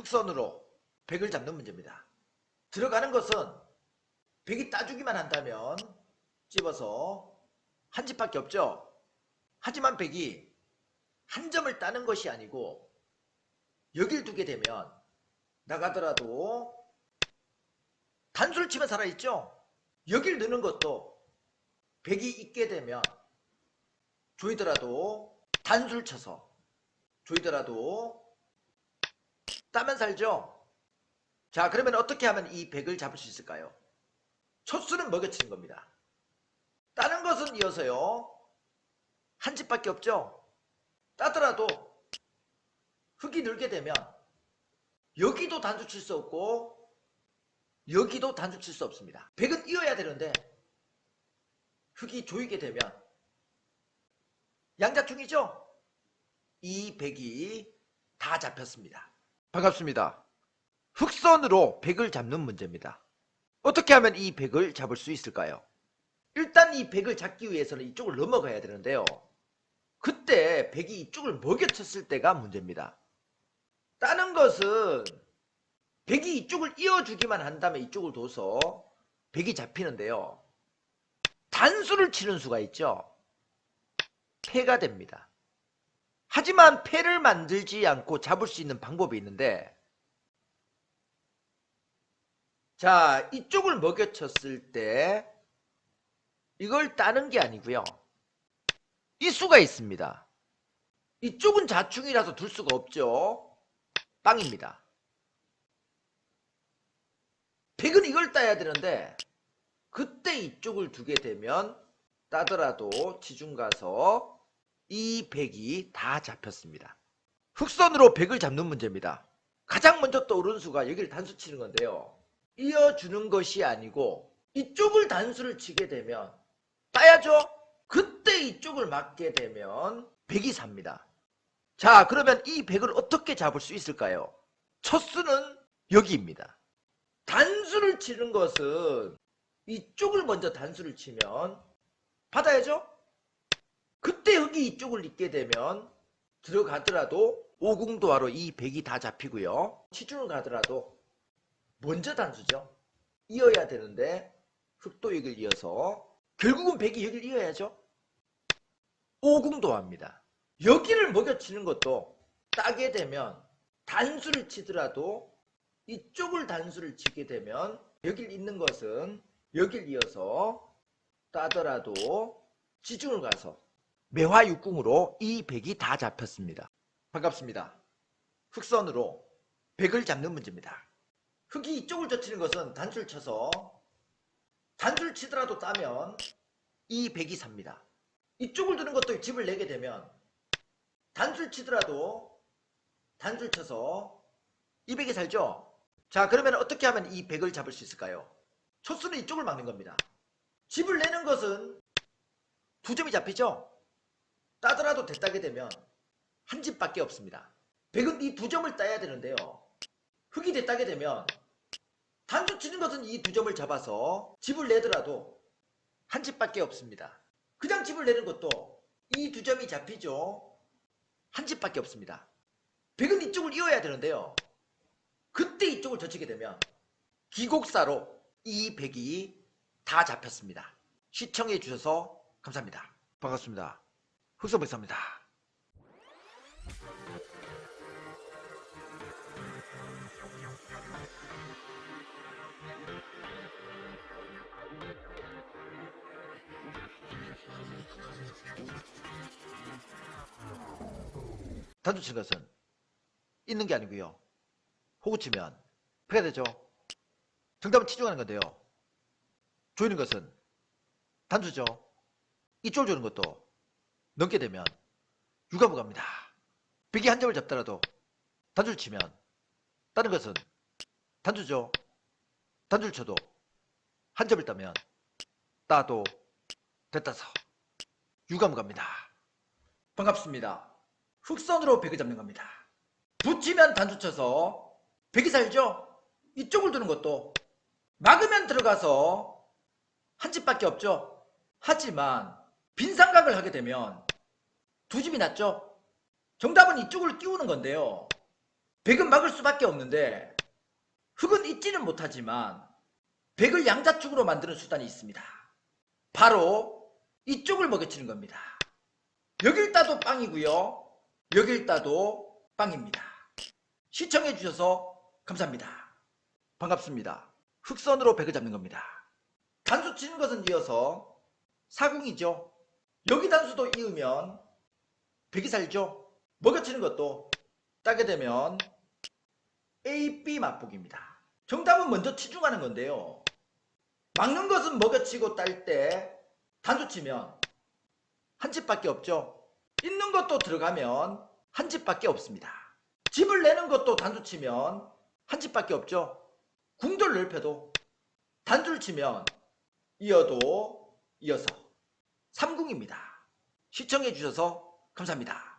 흑선으로 백을 잡는 문제입니다. 들어가는 것은 백이 따주기만 한다면 집어서 한 집밖에 없죠. 하지만 백이 한 점을 따는 것이 아니고 여길 두게 되면 나가더라도 단수를 치면 살아있죠. 여길 넣는 것도 백이 있게 되면 조이더라도 단수를 쳐서 조이더라도 따면 살죠. 자 그러면 어떻게 하면 이 백을 잡을 수 있을까요? 첫 수는 먹여치는 겁니다. 따는 것은 이어서요. 한 집밖에 없죠. 따더라도 흙이 늘게 되면 여기도 단수 칠수 없고 여기도 단수 칠수 없습니다. 백은 이어야 되는데 흙이 조이게 되면 양자충이죠? 이 백이 다 잡혔습니다. 반갑습니다. 흑선으로 백을 잡는 문제입니다. 어떻게 하면 이 백을 잡을 수 있을까요? 일단 이 백을 잡기 위해서는 이쪽을 넘어가야 되는데요. 그때 백이 이쪽을 먹여쳤을 때가 문제입니다. 따는 것은 백이 이쪽을 이어주기만 한다면 이쪽을 둬서 백이 잡히는데요. 단수를 치는 수가 있죠. 패가 됩니다. 하지만 패를 만들지 않고 잡을 수 있는 방법이 있는데 자 이쪽을 먹여쳤을 때 이걸 따는 게 아니고요. 이 수가 있습니다. 이쪽은 자충이라서 둘 수가 없죠. 빵입니다. 백은 이걸 따야 되는데 그때 이쪽을 두게 되면 따더라도 지중 가서 이 백이 다 잡혔습니다. 흑선으로 백을 잡는 문제입니다. 가장 먼저 떠오르는 수가 여기를 단수 치는 건데요. 이어주는 것이 아니고 이쪽을 단수를 치게 되면 따야죠. 그때 이쪽을 맞게 되면 백이 삽니다. 자 그러면 이 백을 어떻게 잡을 수 있을까요? 첫 수는 여기입니다. 단수를 치는 것은 이쪽을 먼저 단수를 치면 받아야죠. 그때 흙이 이쪽을 잇게 되면 들어가더라도 오궁도하로 이 백이 다 잡히고요. 치중을 가더라도 먼저 단수죠. 이어야 되는데 여기를 이어서 결국은 백이 여기를 이어야죠. 오궁도합니다. 여기를 먹여치는 것도 따게 되면 단수를 치더라도 이쪽을 단수를 치게 되면 여길 있는 것은 여길 이어서 따더라도 지중을 가서 매화육궁으로 이 백이 다 잡혔습니다. 반갑습니다. 흑선으로 백을 잡는 문제입니다. 흑이 이쪽을 젖히는 것은 단수를 쳐서 단수를 치더라도 따면 이 백이 삽니다. 이쪽을 두는 것도 집을 내게 되면 단수를 치더라도 단수를 쳐서 이 백이 살죠? 자 그러면 어떻게 하면 이 백을 잡을 수 있을까요? 초수는 이쪽을 막는 겁니다. 집을 내는 것은 두 점이 잡히죠? 따더라도 됐다게 되면 한 집밖에 없습니다. 백은 이 두 점을 따야 되는데요. 흙이 됐다게 되면 단수 치는 것은 이 두 점을 잡아서 집을 내더라도 한 집밖에 없습니다. 그냥 집을 내는 것도 이 두 점이 잡히죠. 한 집밖에 없습니다. 백은 이쪽을 이어야 되는데요. 그때 이쪽을 젖히게 되면 기곡사로 이 백이 다 잡혔습니다. 시청해 주셔서 감사합니다. 반갑습니다. 흑서백사입니다. 단수 친 것은 있는 게 아니고요. 호구 치면 패가 되죠. 정답은 치중하는 건데요. 조이는 것은 단수죠. 이쪽을 조는 것도 넘게 되면 유가무갑니다. 백이 한 점을 잡더라도 단수를 치면 다른 것은 단수죠. 단수를 쳐도 한 점을 따면 따도 됐다서 유가무갑니다. 반갑습니다. 흑선으로 백을 잡는 겁니다. 붙이면 단수 쳐서 백이 살죠? 이쪽을 두는 것도 막으면 들어가서 한 집밖에 없죠. 하지만 빈삼각을 하게 되면 두 집이 났죠. 정답은 이쪽을 끼우는 건데요. 백은 막을 수밖에 없는데 흑은 잊지는 못하지만 백을 양자축으로 만드는 수단이 있습니다. 바로 이쪽을 먹여치는 겁니다. 여길 따도 빵이고요. 여길 따도 빵입니다. 시청해 주셔서 감사합니다. 반갑습니다. 흑선으로 백을 잡는 겁니다. 단수 치는 것은 이어서 사궁이죠. 여기 단수도 이으면 백이 살죠. 먹여치는 것도 따게 되면 A, B 맛보기입니다. 정답은 먼저 치중하는 건데요. 막는 것은 먹여치고 딸 때 단수 치면 한 집밖에 없죠. 있는 것도 들어가면 한 집밖에 없습니다. 집을 내는 것도 단수 치면 한 집밖에 없죠. 궁돌 넓혀도 단수를 치면 이어도 이어서 삼궁입니다. 시청해 주셔서 감사합니다.